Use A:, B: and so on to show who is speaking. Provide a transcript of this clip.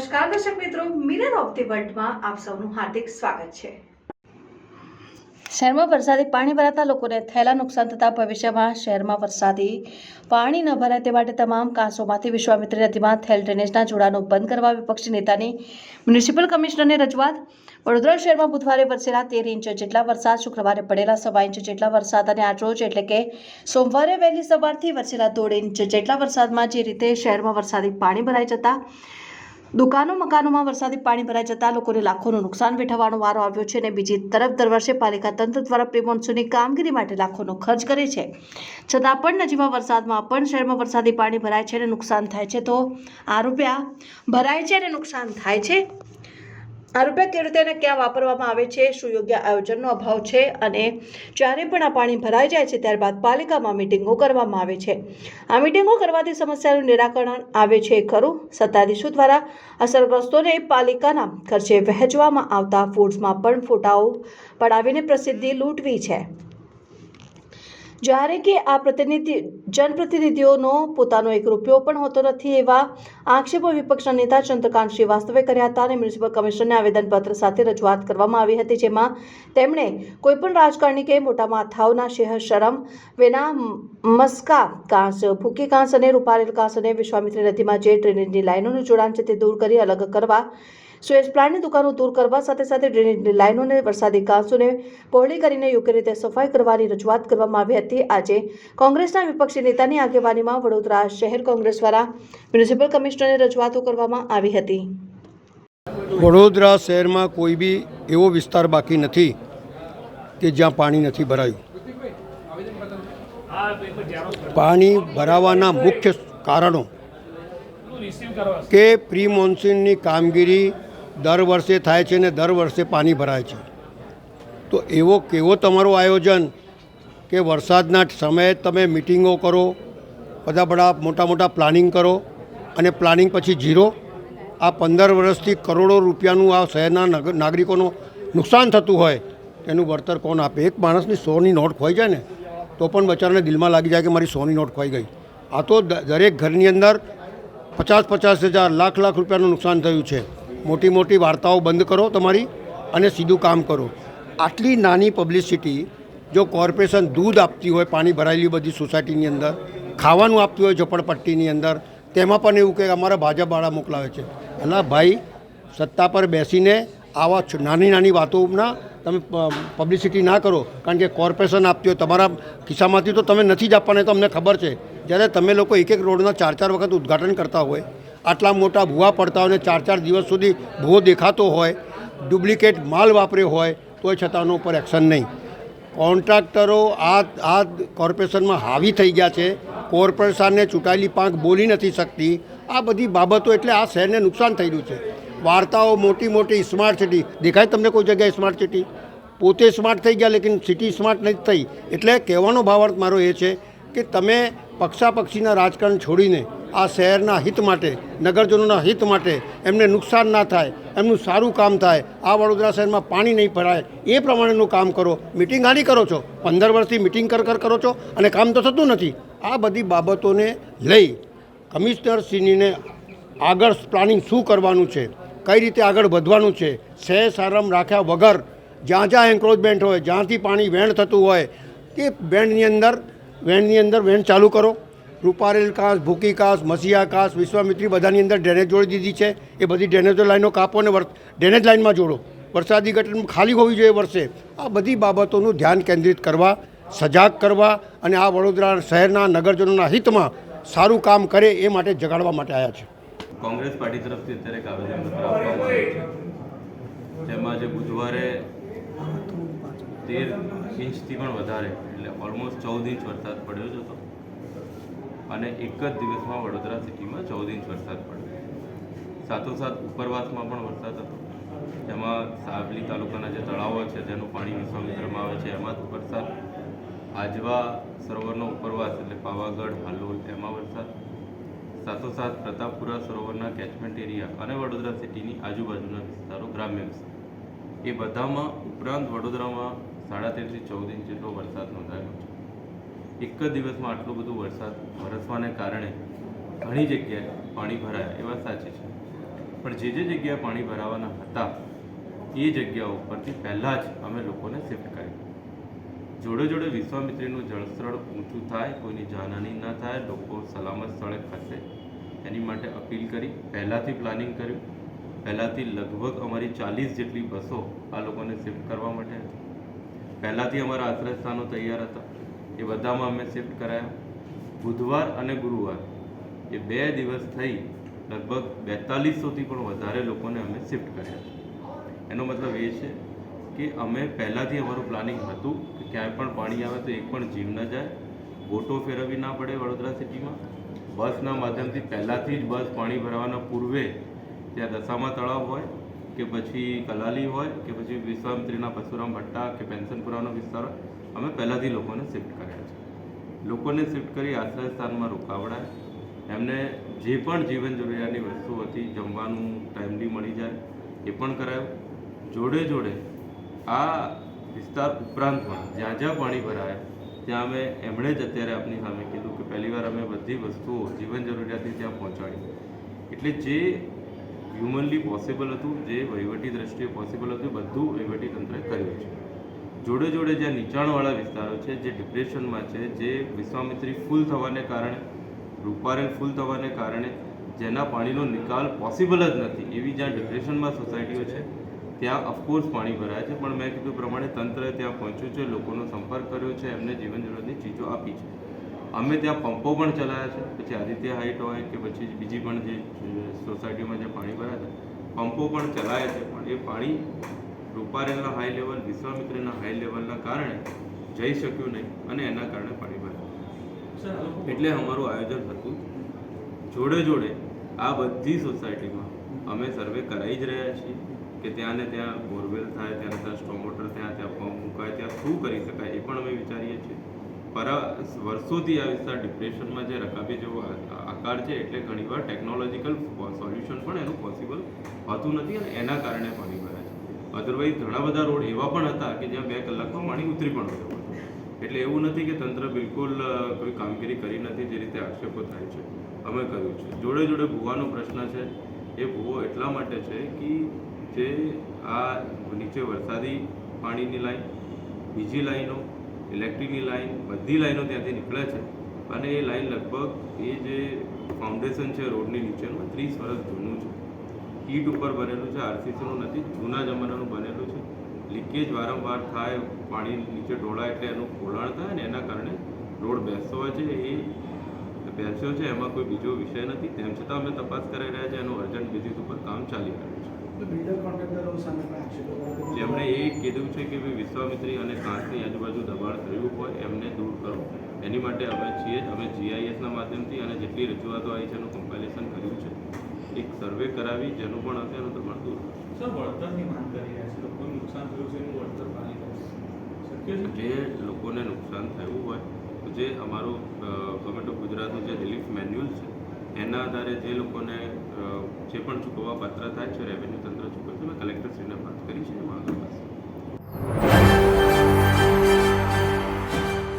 A: નમસ્કાર, દર્શક મિત્રો. મિરર ઓફ ધી વર્લ્ડમાં આપ સૌનું હાર્દિક સ્વાગત છે. શહેરમાં વરસાદી પાણી ભરાતા લોકોને થયેલા નુકસાન થતા ભવિષ્યમાં શહેરમાં વરસાદી પાણી ન ભરાય તે માટે તમામ કાંસોમાંથી વિશ્વામિત્રી નદીમાં થયેલ ડ્રેનેજના જોડાણો બંધ કરવા વિપક્ષી નેતાની મ્યુનિસિપલ કમિશનરને રજૂઆત. વડોદરા શહેરમાં બુધવારે વરસેલા તેર ઇંચ જેટલા વરસાદ, શુક્રવારે પડેલા સવા ઇંચ જેટલા વરસાદ અને આજરોજ એટલે કે સોમવારે વહેલી સવારથી વરસેલા દોઢ ઇંચ જેટલા વરસાદમાં જે રીતે શહેરમાં વરસાદી પાણી ભરાઈ જતા દુકાનો, મકાનોમાં વરસાદી પાણી ભરાઈ જતા લોકોને લાખોનું નુકસાન વેઠવાનો વારો આવ્યો છે અને બીજી તરફ દર વર્ષે પાલિકા તંત્ર દ્વારા પ્રી કામગીરી માટે લાખોનો ખર્ચ કરે છે. છતાં પણ નજીવા વરસાદમાં પણ શહેરમાં વરસાદી પાણી ભરાય છે અને નુકસાન થાય છે. તો આ રૂપિયા ભરાય છે અને નુકસાન થાય છે? આ રૂપિયા કેવી રીતે ક્યાં વાપરવામાં આવે છે, શું યોગ્ય આયોજનનો અભાવ છે અને જ્યારે પણ આ પાણી ભરાઈ જાય છે ત્યારબાદ પાલિકામાં મિટિંગો કરવામાં આવે છે. આ મિટિંગો કરવાથી સમસ્યાનું નિરાકરણ આવે છે ખરું? સત્તાધીશો દ્વારા અસરગ્રસ્તોને પાલિકાના ખર્ચે વહેંચવામાં આવતા ફૂડ્સમાં પણ ફોટાઓ પડાવીને પ્રસિદ્ધિ લૂંટવી છે? જ્યારે કે આ પ્રતિનિધિ, જનપ્રતિનિધિઓનો પોતાનો એક રૂપિયો પણ હોતો નથી એવા આક્ષેપો વિપક્ષના નેતા ચંદ્રકાંત શ્રીવાસ્તવે કર્યા હતા અને મ્યુનિસિપલ કમિશનને આવેદનપત્ર સાથે રજૂઆત કરવામાં આવી હતી, જેમાં તેમણે કોઈપણ રાજકારણી કે મોટા માથાઓના શેહ શરમ, વિના મસ્કા કાંસ, ભૂકી કાંસ અને રૂપારેલ કાંસ અને વિશ્વામિત્રી નદીમાં જે ડ્રેનેજની લાઇનોનું જોડાણ છે તે દૂર કરી અલગ કરવા સુએઝ પ્લાન્ટની દુકાનો દૂર કરવા સાથે સાથે ડ્રેનેજની લાઇનોને વરસાદી કાંસોને પહોળી કરીને યોગ્ય રીતે સફાઈ કરવાની રજૂઆત કરવામાં આવી હતી. આજે કોંગ્રેસના વિપક્ષી નેતાની આગેવાનીમાં વડોદરા શહેર કોંગ્રેસ દ્વારા મ્યુનિસિપલ કમિશનરને રજૂઆતો કરવામાં આવી હતી.
B: વડોદરા શહેરમાં કોઈ બી એવો વિસ્તાર બાકી નથી કે જ્યાં પાણી નથી ભરાયું. પાણી ભરાવાના મુખ્ય કારણો કે પ્રી મોન્સૂનની કામગીરી દર વર્ષે થાય છે ને દર વર્ષે પાણી ભરાય છે. તો એવો કેવો તમારું આયોજન કે વરસાદના સમયે તમે મિટિંગો કરો, બધા બધા મોટા મોટા પ્લાનિંગ કરો અને પ્લાનિંગ પછી જીરો આ પંદર વર્ષથી કરોડો રૂપિયાનું આ શહેરના નાગરિકોનું નુકસાન થતું હોય, તેનું વળતર કોણ આપે? એક માણસની સોની નોટ ખોઈ જાય ને, તો પણ બચારાને દિલમાં લાગી જાય કે મારી સોની નોટ ખોઈ ગઈ. આ તો દરેક ઘરની અંદર પચાસ પચાસ હજાર, લાખ લાખ રૂપિયાનું નુકસાન થયું છે. મોટી મોટી વાર્તાઓ બંધ કરો તમારી અને સીધું કામ કરો. આટલી નાની પબ્લિસિટી જો કોર્પોરેશન દૂધ આપતી હોય, પાણી ભરાયેલી બધી સોસાયટીની અંદર, ખાવાનું આપતું હોય ઝોપડપટ્ટીની અંદર, તેમાં પણ એવું કે અમારા ભાજપવાળા મોકલાવે છે. અલા ભાઈ સત્તા પર બેસીને આવા નાની નાની વાતોના તમે પબ્લિસિટી ના કરો. કારણ કે કોર્પોરેશન આપતી હોય, તમારા ખિસ્સામાંથી તો તમે નથી જ આપવાના તો અમને ખબર છે. જ્યારે તમે લોકો એક એક રોડના ચાર ચાર વખત ઉદ્ઘાટન કરતા હોય આટલા મોટા ભૂવા પડતા હોય ચાર ચાર દિવસ સુધી ભૂવો દેખાતો હોય, ડુપ્લિકેટ માલ વાપર્યો હોય, તોય છતાં એના ઉપર એક્શન નહીં. કોન્ટ્રાક્ટરો આ આ કોર્પોરેશનમાં હાવી થઈ ગયા છે. કોર્પોરેશનને ચૂંટાયેલી પાંખ બોલી નથી શકતી. આ બધી બાબતો એટલે આ શહેરને નુકસાન થઈ રહ્યું છે. વાર્તાઓ મોટી મોટી સ્માર્ટ સિટી દેખાય તમને કોઈ જગ્યાએ સ્માર્ટ સિટી પોતે સ્માર્ટ થઈ ગયા લેકિન સિટી સ્માર્ટ નથી થઈ. એટલે કહેવાનો ભાવાર્થ મારો એ છે કે તમે પક્ષાપક્ષીના રાજકારણ છોડીને આ શહેરના હિત માટે, નગરજનોના હિત માટે એમને નુકસાન ના થાય, એમનું સારું કામ થાય, આ વડોદરા શહેરમાં પાણી નહીં ભરાય, એ પ્રમાણેનું કામ કરો, મિટિંગ આની કરો છો, પંદર વર્ષથી મિટિંગ કર કર કરો છો, અને કામ તો થતું નથી. આ બધી બાબતોને લઈ કમિશનરશ્રીને આગળ પ્લાનિંગ શું કરવાનું છે, કઈ રીતે આગળ વધવાનું છે સહેજ સારમ રાખ્યા વગર જ્યાં જ્યાં એન્ક્રોચમેન્ટ હોય, જ્યાંથી પાણી વહેણ થતું હોય, તે વહેણની અંદર વહેણની અંદર વહેણ ચાલુ કરો. રૂપારેલ કાંસ, ભૂકી કાંસ, મસીહા કાંસ, વિશ્વામિત્રી બધાની અંદર ડ્રેનેજ જોડી દીધી છે. એ બધી ડ્રેનેજો લાઈનો કાપો અને ડ્રેનેજ લાઈનમાં જોડો. વરસાદી ગટર ખાલી હોવી જોઈએ વર્ષે. આ બધી બાબતોનું ધ્યાન કેન્દ્રિત કરવા, સજાગ કરવા અને આ વડોદરા શહેરના નગરજનોના હિતમાં સારું કામ કરે એ માટે જગાડવા માટે આવ્યા છે.
C: કોંગ્રેસ પાર્ટી તરફથી અત્યારે જેમાં જે બુધવારે તેર ઇંચથી પણ વધારે, એટલે ઓલમોસ્ટ ચૌદ ઇંચ વરસાદ પડ્યો જ હતો અને એક જ દિવસમાં વડોદરા સિટીમાં ચૌદ ઇંચ વરસાદ પડ્યો. સાથોસાથ ઉપરવાસમાં પણ વરસાદ હતો. જેમાં સાવલી તાલુકાના જે તળાવો છે, જેનું પાણી વિશ્વામિત્રમાં આવે છે, એમાં વરસાદ. આજવા સરોવરનો ઉપરવાસ એટલે પાવાગઢ, હાલોલ, એમાં વરસાદ. સાથોસાથ પ્રતાપપુરા સરોવરના કેચમેન્ટ એરિયા અને વડોદરા સિટીની આજુબાજુના વિસ્તારો ગ્રામ્ય વિસ્તાર. એ બધામાં ઉપરાંત વડોદરામાં સાડા તેરથી ચૌદ ઇંચ જેટલો વરસાદ નોંધાયો છે. એક જ દિવસમાં આટલો બધો વરસાદ વરસવાને કારણે ઘણી જગ્યાએ પાણી ભરાયા, એ વાત સાચી છે. પણ જે જે જગ્યાએ પાણી ભરાવાના હતા, એ જગ્યાઓ પરથી પહેલાં જ અમે લોકોને શિફ્ટ કરી જોડે જોડે વિશ્વામિત્રીનું જળસ્થળ ઊંચું થાય, કોઈની જાનહાની ન થાય, લોકો સલામત સ્થળે ખસે. એની માટે અપીલ કરી, પહેલાંથી પ્લાનિંગ કર્યું. પહેલાંથી લગભગ અમારી ચાલીસ જેટલી બસો આ લોકોને શિફ્ટ કરવા માટે હતી. પહેલાંથી અમારા આશ્રય સ્થાનો તૈયાર હતા. એ બધામાં અમે શિફ્ટ કરાયા. બુધવાર અને ગુરુવાર. એ બે દિવસ થઈ લગભગ બેતાલીસોથી પણ વધારે લોકોને અમે શિફ્ટ કર્યા. એનો મતલબ એ છે કે અમે પહેલાંથી અમારું પ્લાનિંગ હતું કે ક્યાંય પણ પાણી આવે તો એક પણ જીવ ન જાય. બોટો ફેરવવી ના પડે વડોદરા સિટીમાં બસના માધ્યમથી પહેલાંથી જ બસ પાણી ભરાવાના પૂર્વે ત્યાં દશામા તળાવ હોય કે પછી કલાલી હોય કે પછી વિશ્વામિત્રીના પરશુરામ ભટ્ટા કે પેન્શનપુરાનો વિસ્તાર હોય. અમે પહેલાંથી લોકોને શિફ્ટ કર્યા છે. લોકોને શિફ્ટ કરી આશ્રય સ્થાનમાં રોકાવડાય. એમને જે પણ જીવન જરૂરિયાતની વસ્તુ હતી, જમવાનું ટાઈમલી મળી જાય, એ પણ કરાયું. જોડે જોડે આ વિસ્તાર ઉપરાંત પણ, જ્યાં જ્યાં પાણી ભરાય, ત્યાં અમે એમણે જ અત્યારે આપની સામે કીધું કે પહેલીવાર અમે બધી વસ્તુઓ જીવન જરૂરિયાતની ત્યાં પહોંચાડી. એટલે જે હ્યુમનલી પોસિબલ હતું, જે વહીવટી દ્રષ્ટિએ પોસિબલ હતું, એ બધું વહીવટી તંત્રે કર્યું છે. જોડે જોડે જ્યાં નીચાણવાળા વિસ્તારો છે, જે ડિપ્રેશનમાં છે, જે વિશ્વામિત્રી ફૂલ થવાને કારણે, રૂપારેલ ફૂલ થવાને કારણે જેના પાણીનો નિકાલ પોસિબલ જ નથી. એવી જ્યાં ડિપ્રેશનમાં સોસાયટીઓ છે, ત્યાં અફકોર્સ પાણી ભરાય છે, પણ મેં કીધું પ્રમાણે તંત્ર ત્યાં પહોંચ્યું છે, લોકોનો સંપર્ક કર્યો છે, એમને જીવન જરૂરિયાતની ચીજો આપી છે. અમે ત્યાં પંપો પણ ચલાવ્યા છે, પછી આદિત્ય હાઇટ હોય કે પછી બીજી પણ જે સોસાયટીમાં જે પાણી ભરાય છે, પંપો પણ ચલાવ્યા છે, પણ એ પાણી રૂપારેલના હાઈ લેવલ વિશ્વામિત્રીના હાઈ લેવલના કારણે જઈ શક્યું નહીં અને એના કારણે પાણી ભરાયું એટલે અમારું આયોજન હતું. જોડે જોડે આ બધી સોસાયટીમાં અમે સર્વે કરાવી જ રહ્યા છીએ કે ત્યાં ને ત્યાં બોરવેલ થાય ત્યાં ત્યાં સ્ટોમોટર ત્યાં ત્યાં પંપ મુકાય ત્યાં શું કરી શકાય એ પણ અમે વિચારીએ છીએ. પર વર્ષોથી આ વિસ્તાર ડિપ્રેશનમાં જે રકાબી જેવો આકાર છે એટલે ઘણીવાર ટેકનોલોજીકલ સોલ્યુશન પણ એનું પોસિબલ હોતું નથી અને એના કારણે પાણી ભરાય છે. અધરવાઇઝ ઘણા બધા રોડ એવા પણ હતા કે જ્યાં બે કલાકમાં પાણી ઉતરી પણ ગયું એટલે એવું નથી કે તંત્ર બિલકુલ કોઈ કામગીરી કરી નથી જે રીતે આક્ષેપો થાય છે. અમે કર્યું છે. જોડે જોડે ભૂવાનો પ્રશ્ન છે. એ ભૂવો એટલા માટે છે કે જે આ નીચે વરસાદી પાણીની લાઈન, બીજી લાઈનો, ઇલેક્ટ્રિકની લાઈન, બધી લાઈનો ત્યાંથી નીકળે છે. અને એ લાઈન લગભગ એ જે ફાઉન્ડેશન છે રોડની નીચેનું ત્રીસ વર્ષ જૂનું છે. ઈટ ઉપર બનેલું છે. આરસીસીનું નથી. જૂના જમાનાનું બનેલું છે. લીકેજ વારંવાર થાય પાણી નીચે ઢોળાય એટલે એનું ખોલાણ થાય ને એના કારણે રોડ બેસતો હોય છે એ બેસ્યો છે. એમાં કોઈ બીજો વિષય નથી. તેમ છતાં અમે તપાસ કરાઈ રહ્યા છે. એનું અર્જન્ટ બેઝિસ ઉપર કામ ચાલી રહ્યું છે. જેમણે એ કીધું છે કે ભાઈ વિશ્વામિત્રી અને કાંસની આજુબાજુ દબાણ થયું હોય એમને દૂર કરો. એની માટે અમે છીએ અમે જીઆઈએસના માધ્યમથી અને જેટલી રજૂઆતો આવી છે એનું કમ્પાઇલેશન કર્યું છે. સર્વે કરાવી જેનું પણ હશે એનું દબાણ દૂર
D: સર વળતરની માંગ કરી રહ્યા છે. લોકોને નુકસાન થયું છે એનું વળતર છે?
C: જે લોકોને નુકસાન થયું હોય તો જે અમારું ગવર્મેન્ટ ઓફ ગુજરાતનું જે રિલીફ મેન્યુઅલ છે એના આધારે જે લોકોને જે પણ ચૂકવવા પાત્ર થાય છે રેવન્યુ તંત્ર ચૂકવે છે મેં કલેક્ટરશ્રીને વાત કરી છે એમાં